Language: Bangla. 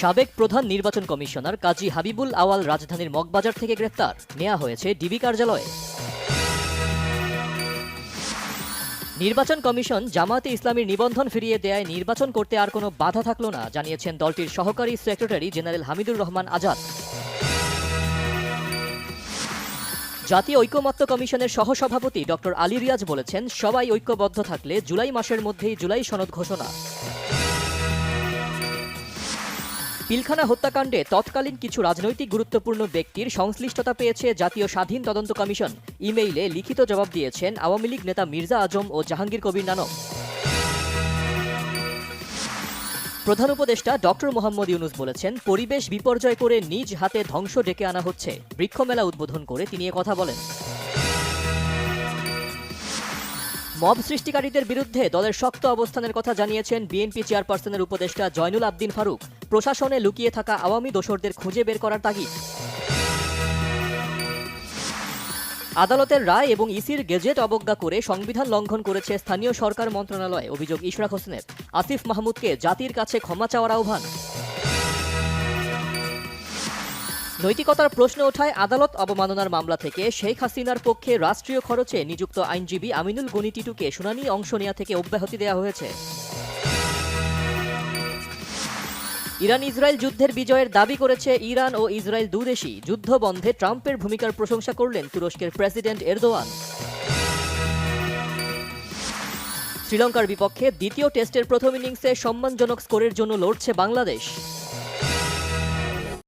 সাবেক প্রধান নির্বাচন কমিশনার কাজী হাবিবুল আওয়াল রাজধানীর মগবাজার থেকে গ্রেপ্তার। নেওয়া হয়েছে ডিবি কার্যালয়ে। নির্বাচন কমিশন জামায়াতে ইসলামীর নিবন্ধন ফিরিয়ে দেয় নির্বাচন করতে আর কোনো বাধা থাকল না, জানিয়েছেন দলটির সহকারী সেক্রেটারি জেনারেল হামিদুর রহমান আজাদ। জাতীয় ঐকমত্য কমিশনের সহসভাপতি ডক্টর আলী রিয়াজ বলেছেন, সবাই ঐক্যবদ্ধ থাকলে জুলাই মাসের মধ্যেই জুলাই সনদ ঘোষণা। পিলখানা হত্যাকাণ্ডে তৎকালীন কিছু রাজনৈতিক গুরুত্বপূর্ণ ব্যক্তির সংশ্লিষ্টতা পেয়েছে জাতীয় স্বাধীন তদন্ত কমিশন। ইমেইলে লিখিত জবাব দিয়েছেন আওয়ামী লীগ নেতা মির্জা আজম ও জাহাঙ্গীর কবির নানক। প্রধান উপদেষ্টা ডক্টর মোহাম্মদ ইউনুস বলেছেন, পরিবেশ বিপর্যয় করে নিজ হাতে ধ্বংস ডেকে আনা হচ্ছে। বৃক্ষমেলা উদ্বোধন করে তিনি কথা বলেন। মব সৃষ্টিকারীদের বিরুদ্ধে দলের শক্ত অবস্থানের কথা জানিয়েছেন বিএনপি চেয়ারপারসনের উপদেষ্টা জয়নুল আবদিন ফারুক। প্রশাসনে লুকিয়ে থাকা আওয়ামী দোসরদের খুঁজে বের করার তাগিদ। আদালতের রায় এবং ইসির গেজেট অবজ্ঞা করে সংবিধান লঙ্ঘন করেছে স্থানীয় সরকার মন্ত্রণালয়, অভিযোগ ইশরাক হোসেনের। আসিফ মাহমুদকে জাতির কাছে ক্ষমা চাওয়ার আহ্বান। নৈতিকতার প্রশ্ন ওঠায় আদালত অবমাননার মামলা থেকে শেখ হাসিনার পক্ষে রাষ্ট্রীয় খরচে নিযুক্ত আইনজীবী আমিনুল গনি টিটুকে শুনানি অংশ নেওয়া থেকে অব্যাহতি দেওয়া হয়েছে। ইরান ইসরায়েল যুদ্ধের বিজয়ের দাবি করেছে ইরান ও ইসরায়েল দুদেশই যুদ্ধ বন্ধে ট্রাম্পের ভূমিকার প্রশংসা করলেন তুরস্কের প্রেসিডেন্ট এরদোয়ান। শ্রীলঙ্কার বিপক্ষে দ্বিতীয় টেস্টের প্রথম ইনিংসে সম্মানজনক স্কোরের জন্য লড়ছে বাংলাদেশ।